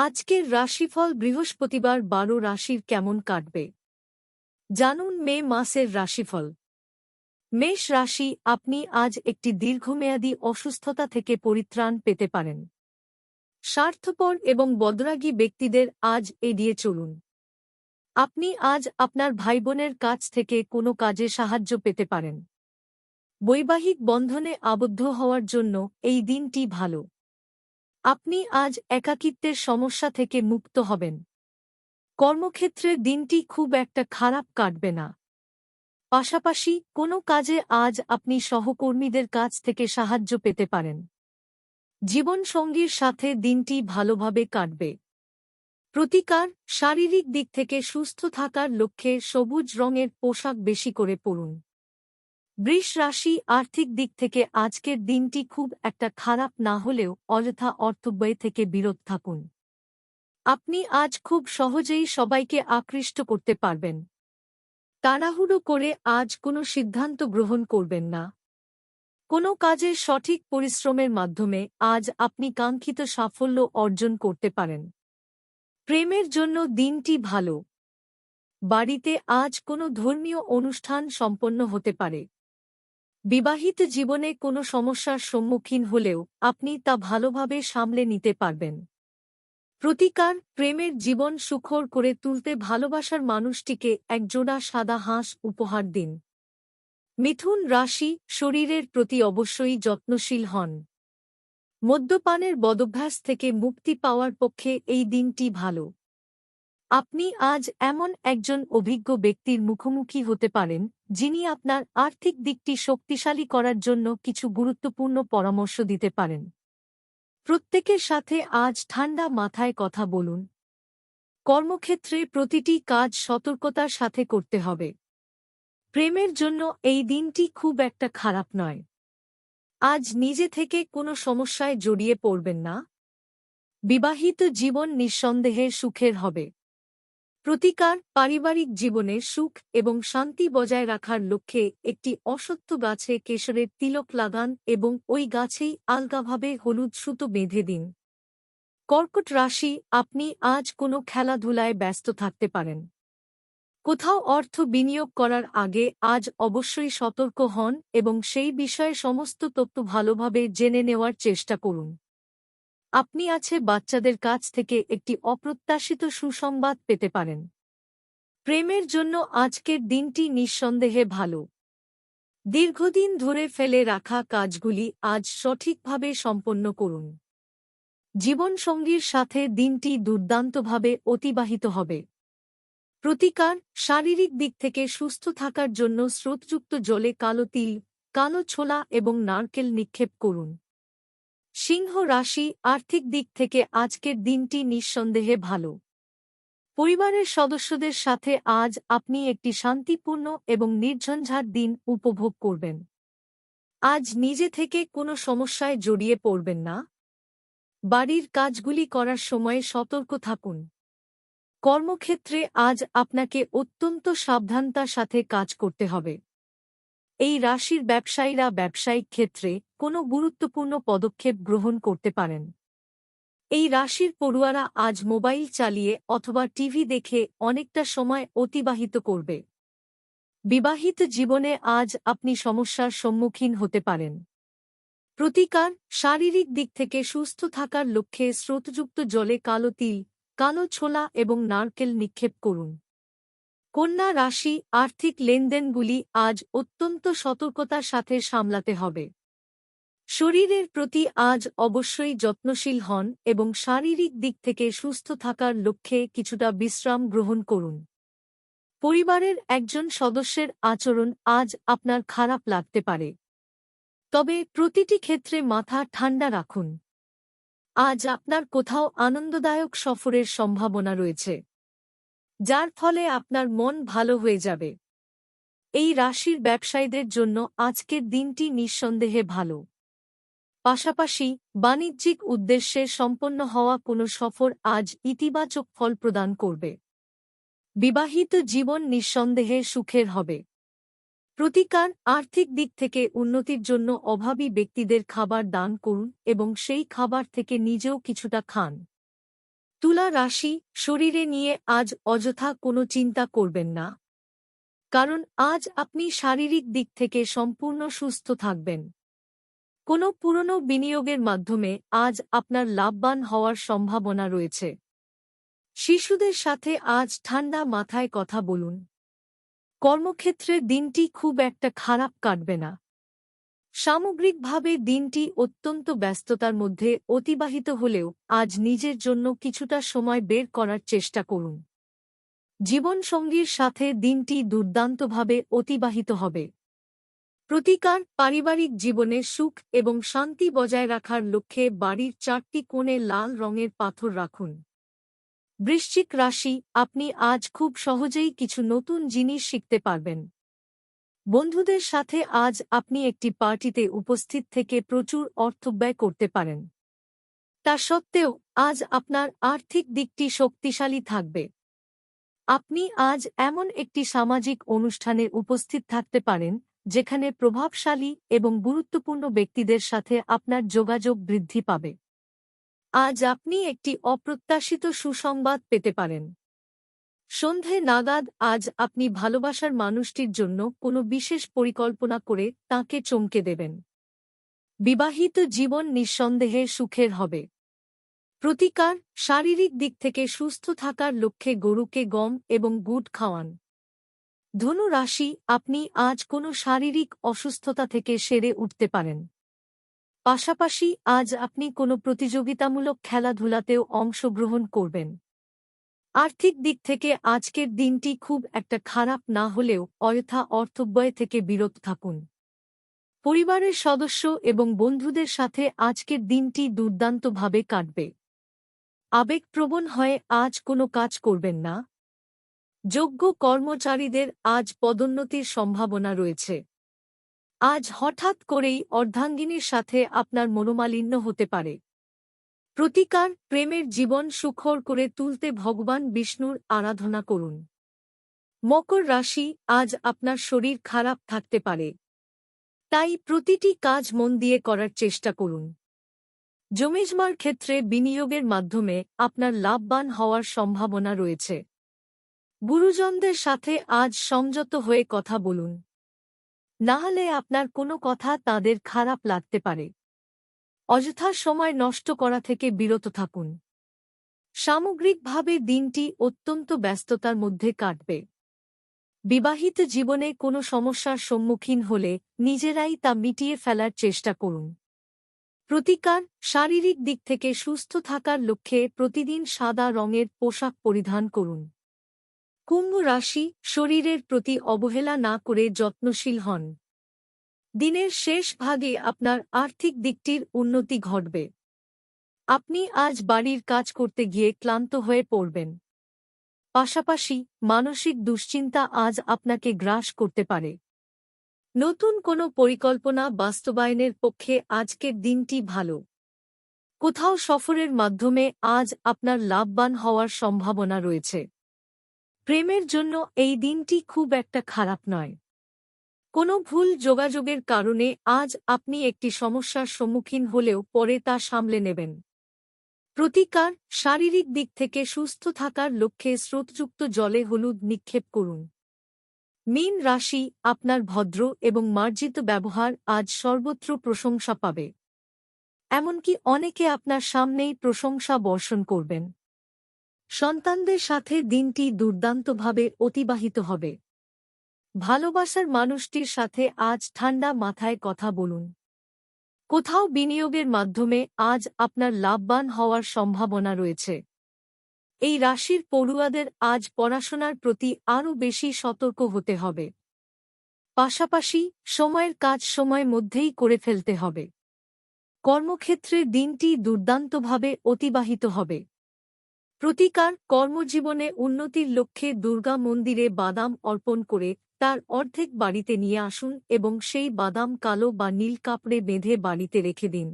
আজকের রাশিফল বৃহস্পতিবার বারো রাশির কেমন কাটবে? জানুন মে মাসের রাশিফল। মেষ রাশি, আপনি আজ একটি দীর্ঘমেয়াদী অসুস্থতা থেকে পরিত্রাণ পেতে পারেন। স্বার্থপর এবং বদরাগী ব্যক্তিদের আজ এড়িয়ে চলুন। আপনি আজ আপনার ভাইবোনের কাছ থেকে কোনো কাজে সাহায্য পেতে পারেন। বৈবাহিক বন্ধনে আবদ্ধ হওয়ার জন্য এই দিনটি ভালো। আপনি আজ একাকিত্বের সমস্যা থেকে মুক্ত হবেন। কর্মক্ষেত্রের দিনটি খুব একটা খারাপ কাটবে না। পাশাপাশি কোনো কাজে আজ আপনি সহকর্মীদের কাছ থেকে সাহায্য পেতে পারেন। জীবনসঙ্গীর সাথে দিনটি ভালোভাবে কাটবে। প্রতিকার শারীরিক দিক থেকে সুস্থ থাকার লক্ষ্যে সবুজ রঙের পোশাক বেশি করে পড়ুন বৃষ রাশি আর্থিক দিক থেকে আজকের দিনটি খুব একটা খারাপ না হলেও অযথা অর্থব্যয় থেকে বিরত থাকুন। আপনি আজ খুব সহজেই সবাইকে আকৃষ্ট করতে পারবেন। তাড়াহুড়ো করে আজ কোনো সিদ্ধান্ত গ্রহণ করবেন না। কোনো কাজের সঠিক পরিশ্রমের মাধ্যমে আজ আপনি কাঙ্ক্ষিত সাফল্য অর্জন করতে পারেন। প্রেমের জন্য দিনটি ভালো। বাড়িতে আজ কোনো ধর্মীয় অনুষ্ঠান সম্পন্ন হতে পারে। বিবাহিত জীবনে কোনো সমস্যার সম্মুখীন হলেও আপনি তা ভালোভাবে সামলে নিতে পারবেন। প্রতিকার, প্রেমের জীবন সুখর করে তুলতে ভালোবাসার মানুষটিকে একজোড়া সাদা হাঁস উপহার দিন। মিথুন রাশি, শরীরের প্রতি অবশ্যই যত্নশীল হন। মদ্যপানের বদভ্যাস থেকে মুক্তি পাওয়ার পক্ষে এই দিনটি ভালো। আপনি আজ এমন একজন অভিজ্ঞ ব্যক্তির মুখোমুখি হতে পারেন, যিনি আপনার আর্থিক দিকটি শক্তিশালী করার জন্য কিছু গুরুত্বপূর্ণ পরামর্শ দিতে পারেন। প্রত্যেকের সাথে আজ ঠান্ডা মাথায় কথা বলুন। কর্মক্ষেত্রে প্রতিটি কাজ সতর্কতার সাথে করতে হবে। প্রেমের জন্য এই দিনটি খুব একটা খারাপ নয়। আজ নিজে থেকে কোনো সমস্যায় জড়িয়ে পড়বেন না। বিবাহিত জীবন নিঃসন্দেহে সুখের হবে। প্রতিকার পারিবারিক জীবনে সুখ এবং শান্তি বজায় রাখার লক্ষ্যে একটি অসত্য গাছে কেশরের তিলক লাগান এবং ওই গাছেই আলগাভাবে হলুদ সুতো বেঁধে দিন। কর্কট রাশি, আপনি আজ কোনো খেলাধুলায় ব্যস্ত থাকতে পারেন। কোথাও অর্থ বিনিয়োগ করার আগে আজ অবশ্যই সতর্ক হন এবং সেই বিষয়ে সমস্ত তথ্য ভালোভাবে জেনে নেওয়ার চেষ্টা করুন। আপনি আছে বাচ্চাদের কাছ থেকে একটি অপ্রত্যাশিত সুসংবাদ পেতে পারেন। প্রেমের জন্য আজকের দিনটি নিঃসন্দেহে ভালো। দীর্ঘদিন ধরে ফেলে রাখা কাজগুলি আজ সঠিকভাবে সম্পন্ন করুন। জীবনসঙ্গীর সাথে দিনটি দুর্দান্তভাবে অতিবাহিত হবে। প্রতিকার শারীরিক দিক থেকে সুস্থ থাকার জন্য স্রোতযুক্ত জলে কালো তিল, কালো ছোলা এবং নারকেল নিক্ষেপ করুন। সিংহ রাশি আর্থিক দিক থেকে আজকের দিনটি নিঃসন্দেহে ভালো। পরিবারের সদস্যদের সাথে আজ আপনি একটি শান্তিপূর্ণ এবং নির্ঝঞ্ঝাট দিন উপভোগ করবেন। আজ নিজে থেকে কোনো সমস্যায় জড়িয়ে পড়বেন না। বাড়ির কাজগুলি করার সময়ে সতর্ক থাকুন। কর্মক্ষেত্রে আজ আপনাকে অত্যন্ত সাবধানতার সাথে কাজ করতে হবে। এই রাশির ব্যবসায়ীরা ব্যবসায়িক ক্ষেত্রে কোনো গুরুত্বপূর্ণ পদক্ষেপ গ্রহণ করতে পারেন। এই রাশির পড়ুয়ারা আজ মোবাইল চালিয়ে অথবা টিভি দেখে অনেকটা সময় অতিবাহিত করবে। বিবাহিত জীবনে আজ আপনি সমস্যার সম্মুখীন হতে পারেন। প্রতিকার, শারীরিক দিক থেকে সুস্থ থাকার লক্ষ্যে স্রোতযুক্ত জলে কালো তিল, কালো ছোলা এবং নারকেল নিক্ষেপ করুন। কন্যা রাশি আর্থিক লেনদেনগুলি আজ অত্যন্ত সতর্কতার সাথে সামলাতে হবে। শরীরের প্রতি আজ অবশ্যই যত্নশীল হন এবং শারীরিক দিক থেকে সুস্থ থাকার লক্ষ্যে কিছুটা বিশ্রাম গ্রহণ করুন। পরিবারের একজন সদস্যের আচরণ আজ আপনার খারাপ লাগতে পারে। তবে প্রতিটি ক্ষেত্রে মাথা ঠান্ডা রাখুন। আজ আপনার কোথাও আনন্দদায়ক সফরের সম্ভাবনা রয়েছে, যার ফলে আপনার মন ভালো হয়ে যাবে। এই রাশির ব্যবসায়ীদের জন্য আজকের দিনটি নিঃসন্দেহে ভালো। পাশাপাশি বাণিজ্যিক উদ্দেশ্যে সম্পন্ন হওয়া কোনো সফর আজ ইতিবাচক ফল প্রদান করবে। বিবাহিত জীবন নিঃসন্দেহে সুখের হবে। প্রতিকার আর্থিক দিক থেকে উন্নতির জন্য অভাবী ব্যক্তিদের খাবার দান করুন এবং সেই খাবার থেকে নিজেও কিছুটা খান। তুলা রাশি শরীরে নিয়ে আজ অযথা কোনো চিন্তা করবেন না। কারণ আজ আপনি শারীরিক দিক থেকে সম্পূর্ণ সুস্থ থাকবেন। কোনো পুরনো বিনিয়োগের মাধ্যমে আজ আপনার লাভবান হওয়ার সম্ভাবনা রয়েছে। শিশুদের সাথে আজ ঠান্ডা মাথায় কথা বলুন। কর্মক্ষেত্রে দিনটি খুব একটা খারাপ কাটবে না। সামগ্রিকভাবে দিনটি অত্যন্ত ব্যস্ততার মধ্যে অতিবাহিত হলেও আজ নিজের জন্য কিছুটা সময় বের করার চেষ্টা করুন। জীবনসঙ্গীর সাথে দিনটি দুর্দান্তভাবে অতিবাহিত হবে। প্রতিকার পারিবারিক জীবনে সুখ এবং শান্তি বজায় রাখার লক্ষ্যে বাড়ির চারটি কোণে লাল রঙের পাথর রাখুন। বৃশ্চিক রাশি, আপনি আজ খুব সহজেই কিছু নতুন জিনিস শিখতে পারবেন। বন্ধুদের সাথে আজ আপনি একটি পার্টিতে উপস্থিত থেকে প্রচুর অর্থ ব্যয় করতে পারেন। তা সত্ত্বেও, আজ আপনার আর্থিক দিকটি শক্তিশালী থাকবে। আপনি আজ এমন একটি সামাজিক অনুষ্ঠানে উপস্থিত থাকতে পারেন যেখানে প্রভাবশালী এবং গুরুত্বপূর্ণ ব্যক্তিদের সাথে আপনার যোগাযোগ বৃদ্ধি পাবে। আজ আপনি একটি অপ্রত্যাশিত সুসংবাদ পেতে পারেন। সন্ধে নাগাদ আজ আপনি ভালোবাসার মানুষটির জন্য কোনো বিশেষ পরিকল্পনা করে তাকে চমকে দেবেন। বিবাহিত জীবন নিঃসন্দেহে সুখের হবে। প্রতিকার, শারীরিক দিক থেকে সুস্থ থাকার লক্ষ্যে গরুকে গম এবং গুড় খাওয়ান। ধনু রাশি, আপনি আজ কোনো শারীরিক অসুস্থতা থেকে সেরে উঠতে পারেন। পাশাপাশি আজ আপনি কোনো প্রতিযোগিতামূলক খেলাধুলাতেও অংশগ্রহণ করবেন। আর্থিক দিক থেকে আজকের দিনটি খুব একটা খারাপ না হলেও অযথা অর্থব্যয় থেকে বিরত থাকুন। পরিবারের সদস্য এবং বন্ধুদের সাথে আজকের দিনটি দুর্দান্তভাবে কাটবে। আবেগপ্রবণ হয়ে আজ কোনো কাজ করবেন না। যোগ্য কর্মচারীদের আজ পদোন্নতির সম্ভাবনা রয়েছে। আজ হঠাৎ করেই অর্ধাঙ্গিনীর সাথে আপনার মনোমালিন্য হতে পারে। প্রতিকার, প্রেমের জীবন সুখর করে তুলতে ভগবান বিষ্ণুর আরাধনা করুন। মকর রাশি আজ আপনার শরীর খারাপ থাকতে পারে। তাই প্রতিটি কাজ মন দিয়ে করার চেষ্টা করুন। জমিজমার ক্ষেত্রে বিনিয়োগের মাধ্যমে আপনার লাভবান হওয়ার সম্ভাবনা রয়েছে। গুরুজনদের সাথে আজ সংযত হয়ে কথা বলুন। না হলে আপনার কোনো কথা তাদের খারাপ লাগতে পারে। অযথা সময় নষ্ট করা থেকে বিরত থাকুন। সামগ্রিকভাবে দিনটি অত্যন্ত ব্যস্ততার মধ্যে কাটবে। বিবাহিত জীবনে কোনো সমস্যার সম্মুখীন হলে নিজেরাই তা মিটিয়ে ফেলার চেষ্টা করুন। প্রতিকার শারীরিক দিক থেকে সুস্থ থাকার লক্ষ্যে প্রতিদিন সাদা রঙের পোশাক পরিধান করুন। কুম্ভ রাশি শরীরের প্রতি অবহেলা না করে যত্নশীল হন। দিনের শেষ ভাগে আপনার আর্থিক দিকটির উন্নতি ঘটবে। আপনি আজ বাড়ির কাজ করতে গিয়ে ক্লান্ত হয়ে পড়বেন। পাশাপাশি মানসিক দুশ্চিন্তা আজ আপনাকে গ্রাস করতে পারে। নতুন কোনো পরিকল্পনা বাস্তবায়নের পক্ষে আজকের দিনটি ভালো। কোথাও সফরের মাধ্যমে আজ আপনার লাভবান হওয়ার সম্ভাবনা রয়েছে। প্রেমের জন্য এই দিনটি খুব একটা খারাপ নয়। কোনো ভুল যোগাযোগের কারণে আজ আপনি একটি সমস্যার সম্মুখীন হলেও পরে তা সামলে নেবেন। প্রতিকার, শারীরিক দিক থেকে সুস্থ থাকার লক্ষ্যে স্রোতযুক্ত জলে হলুদ নিক্ষেপ করুন। মীন রাশি আপনার ভদ্র এবং মার্জিত ব্যবহার আজ সর্বত্র প্রশংসা পাবে। এমনকি অনেকে আপনার সামনেই প্রশংসা বর্ষণ করবেন। সন্তানদের সাথে দিনটি দুর্দান্তভাবে অতিবাহিত হবে। ভালোবাসার মানুষটির সাথে আজ ঠান্ডা মাথায় কথা বলুন। কোথাও বিনিয়োগের মাধ্যমে আজ আপনার লাভবান হওয়ার সম্ভাবনা রয়েছে। এই রাশির পড়ুয়াদের আজ পড়াশোনার প্রতি আরও বেশি সতর্ক হতে হবে। পাশাপাশি সময়ের কাজ সময় মধ্যেই করে ফেলতে হবে। কর্মক্ষেত্রে দিনটি দুর্দান্তভাবে অতিবাহিত হবে। প্রতিকার কর্মজীবনে উন্নতির লক্ষ্যে দুর্গা মন্দিরে বাদাম অর্পণ করে তার অর্ধেক বাড়িতে নিয়ে আসুন এবং সেই বাদাম কালো বা নীল কাপড়ে বেঁধে বাড়িতে রেখে দিন।